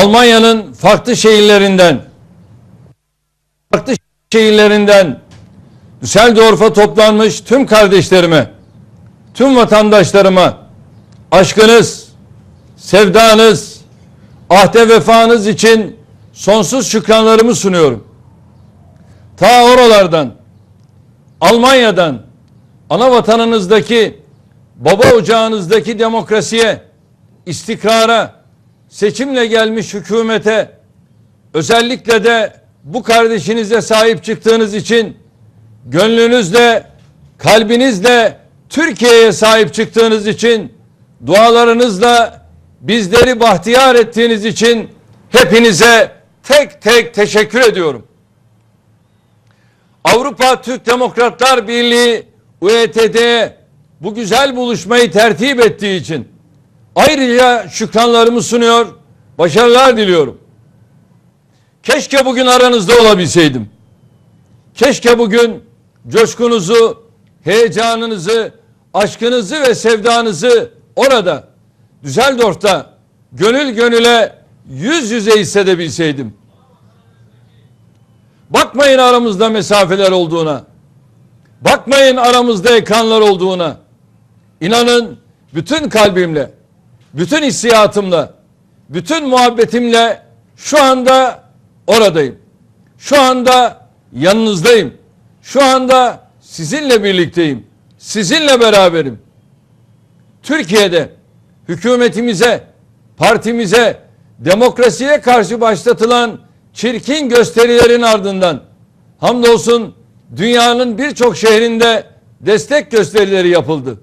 Almanya'nın farklı şehirlerinden farklı şehirlerinden Düsseldorf'a toplanmış tüm kardeşlerime, tüm vatandaşlarıma aşkınız, sevdanız, ahde vefanız için sonsuz şükranlarımı sunuyorum. Ta oralardan, Almanya'dan, ana vatanınızdaki, baba ocağınızdaki demokrasiye, istikrara, seçimle gelmiş hükümete, özellikle de bu kardeşinize sahip çıktığınız için gönlünüzle, kalbinizle Türkiye'ye sahip çıktığınız için dualarınızla bizleri bahtiyar ettiğiniz için hepinize tek tek teşekkür ediyorum. Avrupa Türk Demokratlar Birliği UETD'ye bu güzel buluşmayı tertip ettiği için ayrıca şükranlarımı sunuyor, başarılar diliyorum. Keşke bugün aranızda olabilseydim. Keşke bugün coşkunuzu, heyecanınızı, aşkınızı ve sevdanızı orada, Düsseldorf'ta gönül gönüle yüz yüze hissedebilseydim. Bakmayın aramızda mesafeler olduğuna. Bakmayın aramızda ekranlar olduğuna. İnanın bütün kalbimle, bütün hissiyatımla, bütün muhabbetimle şu anda oradayım. Şu anda yanınızdayım. Şu anda sizinle birlikteyim. Sizinle beraberim. Türkiye'de hükümetimize, partimize, demokrasiye karşı başlatılan çirkin gösterilerin ardından hamdolsun dünyanın birçok şehrinde destek gösterileri yapıldı.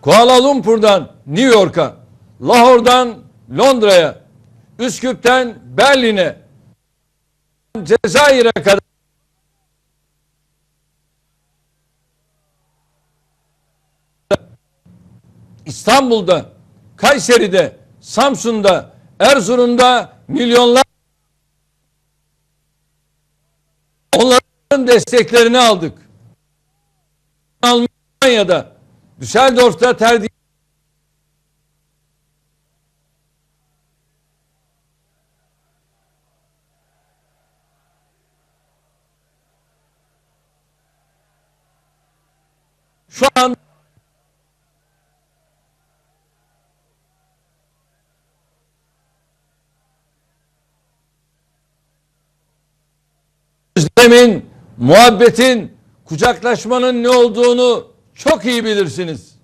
Kuala Lumpur'dan New York'a, Lahore'dan Londra'ya, Üsküp'ten Berlin'e, Cezayir'e kadar İstanbul'da, Kayseri'de, Samsun'da, Erzurum'da milyonlar onların desteklerini aldık. Almanya'da, Düsseldorf'ta terdi şu an özlemin, muhabbetin, kucaklaşmanın ne olduğunu çok iyi bilirsiniz.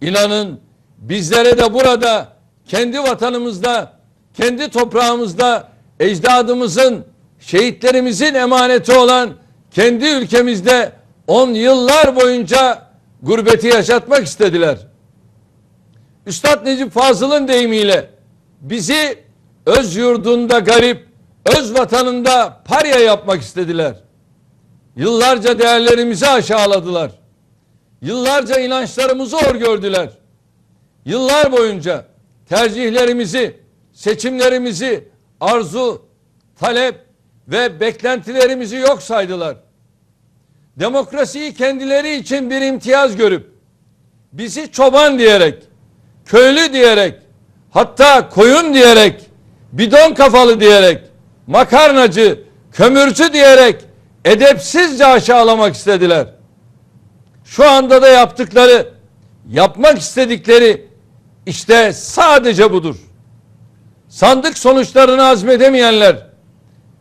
İnanın bizlere de burada kendi vatanımızda, kendi toprağımızda ecdadımızın, şehitlerimizin emaneti olan kendi ülkemizde on yıllar boyunca gurbeti yaşatmak istediler. Üstad Necip Fazıl'ın deyimiyle bizi öz yurdunda garip, öz vatanında parya yapmak istediler. Yıllarca değerlerimizi aşağıladılar. Yıllarca inançlarımızı hor gördüler. Yıllar boyunca tercihlerimizi, seçimlerimizi, arzu, talep ve beklentilerimizi yok saydılar. Demokrasiyi kendileri için bir imtiyaz görüp bizi çoban diyerek, köylü diyerek, hatta koyun diyerek, bidon kafalı diyerek, makarnacı, kömürcü diyerek edepsizce aşağılamak istediler. Şu anda da yaptıkları, yapmak istedikleri işte sadece budur. Sandık sonuçlarını azmedemeyenler,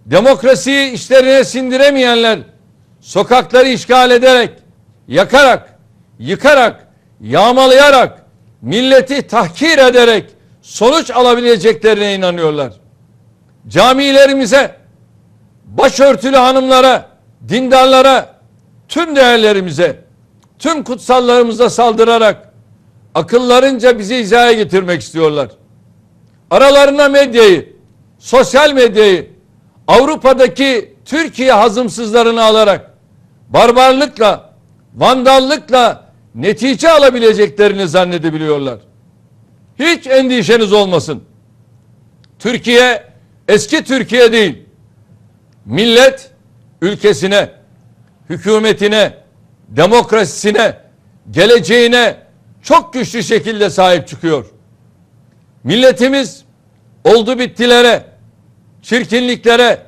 demokrasiyi işlerine sindiremeyenler, sokakları işgal ederek, yakarak, yıkarak, yağmalayarak, milleti tahkir ederek sonuç alabileceklerine inanıyorlar. Camilerimize, başörtülü hanımlara, dindarlara, tüm değerlerimize, tüm kutsallarımıza saldırarak akıllarınca bizi hizaya getirmek istiyorlar. Aralarına medyayı, sosyal medyayı, Avrupa'daki Türkiye hazımsızlarını alarak barbarlıkla, vandallıkla netice alabileceklerini zannedebiliyorlar. Hiç endişeniz olmasın. Türkiye eski Türkiye değil. Millet ülkesine, hükümetine, demokrasisine, geleceğine çok güçlü şekilde sahip çıkıyor. Milletimiz oldu bittilere, çirkinliklere,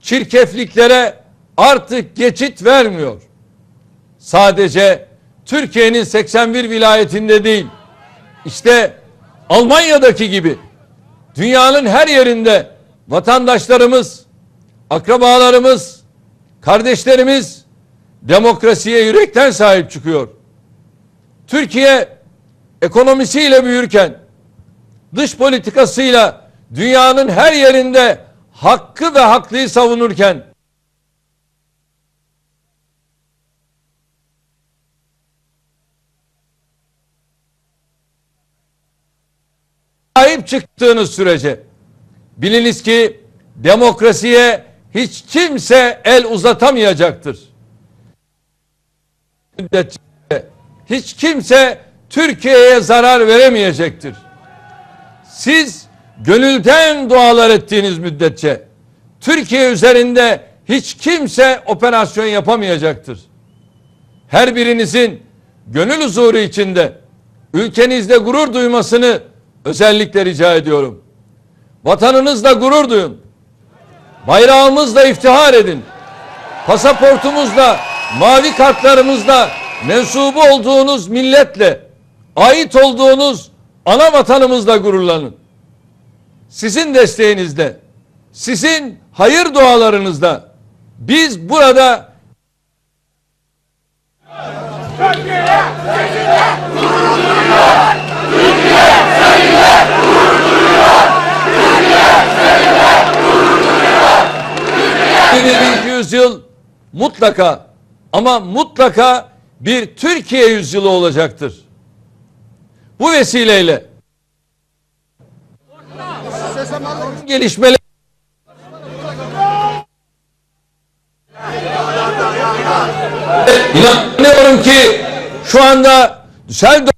çirkefliklere artık geçit vermiyor. Sadece Türkiye'nin 81 vilayetinde değil, işte Almanya'daki gibi dünyanın her yerinde vatandaşlarımız, akrabalarımız, kardeşlerimiz demokrasiye yürekten sahip çıkıyor. Türkiye ekonomisiyle büyürken dış politikasıyla dünyanın her yerinde hakkı ve haklıyı savunurken sahip çıktığınız sürece biliniz ki demokrasiye hiç kimse el uzatamayacaktır. Hiç kimse Türkiye'ye zarar veremeyecektir. Siz gönülden dualar ettiğiniz müddetçe Türkiye üzerinde hiç kimse operasyon yapamayacaktır. Her birinizin gönül huzuru içinde ülkenizde gurur duymasını özellikle rica ediyorum. Vatanınızla gurur duyun. Bayrağımızla iftihar edin. Pasaportumuzla, mavi kartlarımızla mensubu olduğunuz milletle, ait olduğunuz ana vatanımızla gururlanın. Sizin desteğinizle, sizin hayır dualarınızla biz burada bir yüzyıl mutlaka ama mutlaka bir Türkiye yüzyılı olacaktır. Bu vesileyle gelişmeler İnanıyorum ki şu anda Düsseldorf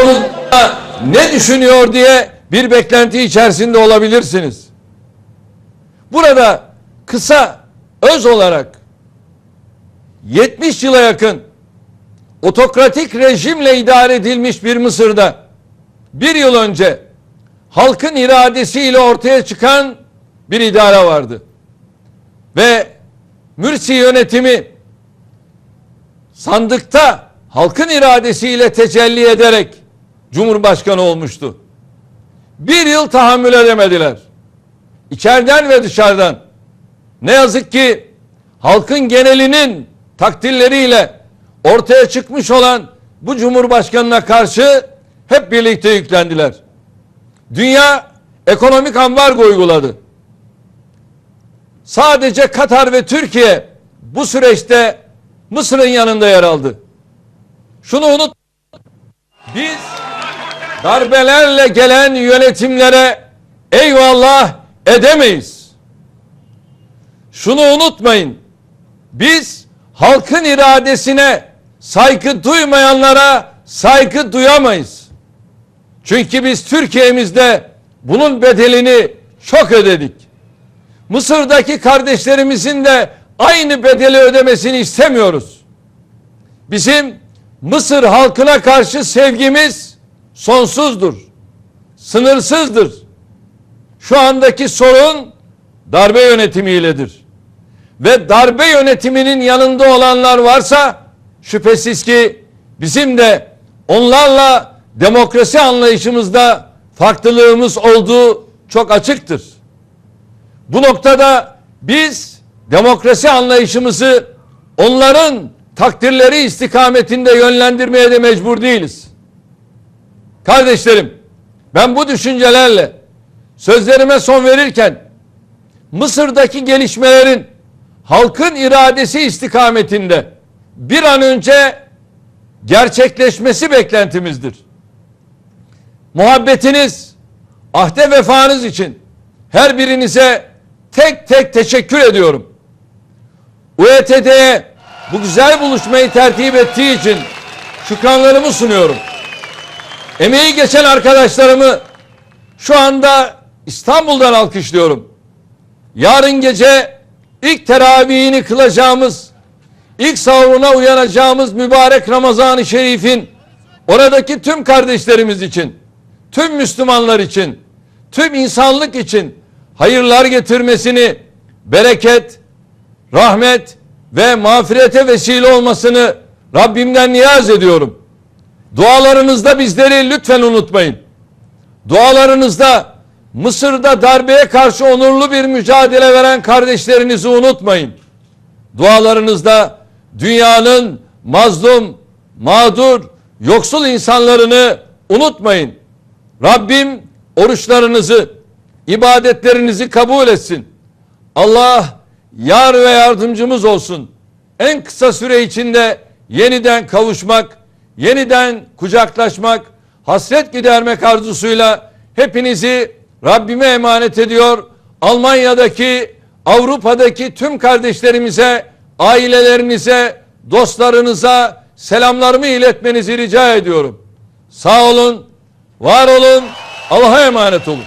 konusunda ne düşünüyor diye bir beklenti içerisinde olabilirsiniz. Burada kısa öz olarak 70 yıla yakın otokratik rejimle idare edilmiş bir Mısır'da bir yıl önce halkın iradesiyle ortaya çıkan bir idare vardı. Ve Mürsi yönetimi sandıkta halkın iradesiyle tecelli ederek Cumhurbaşkanı olmuştu. Bir yıl tahammül edemediler. İçeriden ve dışarıdan. Ne yazık ki halkın genelinin takdirleriyle ortaya çıkmış olan bu Cumhurbaşkanına karşı hep birlikte yüklendiler. Dünya ekonomik ambargo uyguladı. Sadece Katar ve Türkiye bu süreçte Mısır'ın yanında yer aldı. Şunu unut. Biz darbelerle gelen yönetimlere eyvallah edemeyiz. Şunu unutmayın. Biz halkın iradesine saygı duymayanlara saygı duyamayız. Çünkü biz Türkiye'mizde bunun bedelini çok ödedik. Mısır'daki kardeşlerimizin de aynı bedeli ödemesini istemiyoruz. Bizim Mısır halkına karşı sevgimiz sonsuzdur. Sınırsızdır. Şu andaki sorun darbe yönetimiyledir. Ve darbe yönetiminin yanında olanlar varsa şüphesiz ki bizim de onlarla demokrasi anlayışımızda farklılığımız olduğu çok açıktır. Bu noktada biz demokrasi anlayışımızı onların takdirleri istikametinde yönlendirmeye de mecbur değiliz. Kardeşlerim, ben bu düşüncelerle sözlerime son verirken Mısır'daki gelişmelerin halkın iradesi istikametinde bir an önce gerçekleşmesi beklentimizdir. Muhabbetiniz, ahde vefanız için her birinize tek tek teşekkür ediyorum. UETD'ye bu güzel buluşmayı tertip ettiği için şükranlarımı sunuyorum. Emeği geçen arkadaşlarımı şu anda İstanbul'dan alkışlıyorum. Yarın gece ilk teravihini kılacağımız ilk sahuruna uyanacağımız mübarek Ramazan-ı Şerif'in oradaki tüm kardeşlerimiz için, tüm Müslümanlar için, tüm insanlık için hayırlar getirmesini, bereket, rahmet ve mağfirete vesile olmasını Rabbimden niyaz ediyorum. Dualarınızda bizleri lütfen unutmayın. Dualarınızda Mısır'da darbeye karşı onurlu bir mücadele veren kardeşlerinizi unutmayın. Dualarınızda dünyanın mazlum, mağdur, yoksul insanlarını unutmayın. Rabbim oruçlarınızı, ibadetlerinizi kabul etsin. Allah yar ve yardımcımız olsun. En kısa süre içinde yeniden kavuşmak, yeniden kucaklaşmak, hasret gidermek arzusuyla hepinizi Rabbime emanet ediyor. Almanya'daki, Avrupa'daki tüm kardeşlerimize, ailelerinize, dostlarınıza selamlarımı iletmenizi rica ediyorum. Sağ olun, var olun, Allah'a emanet olun.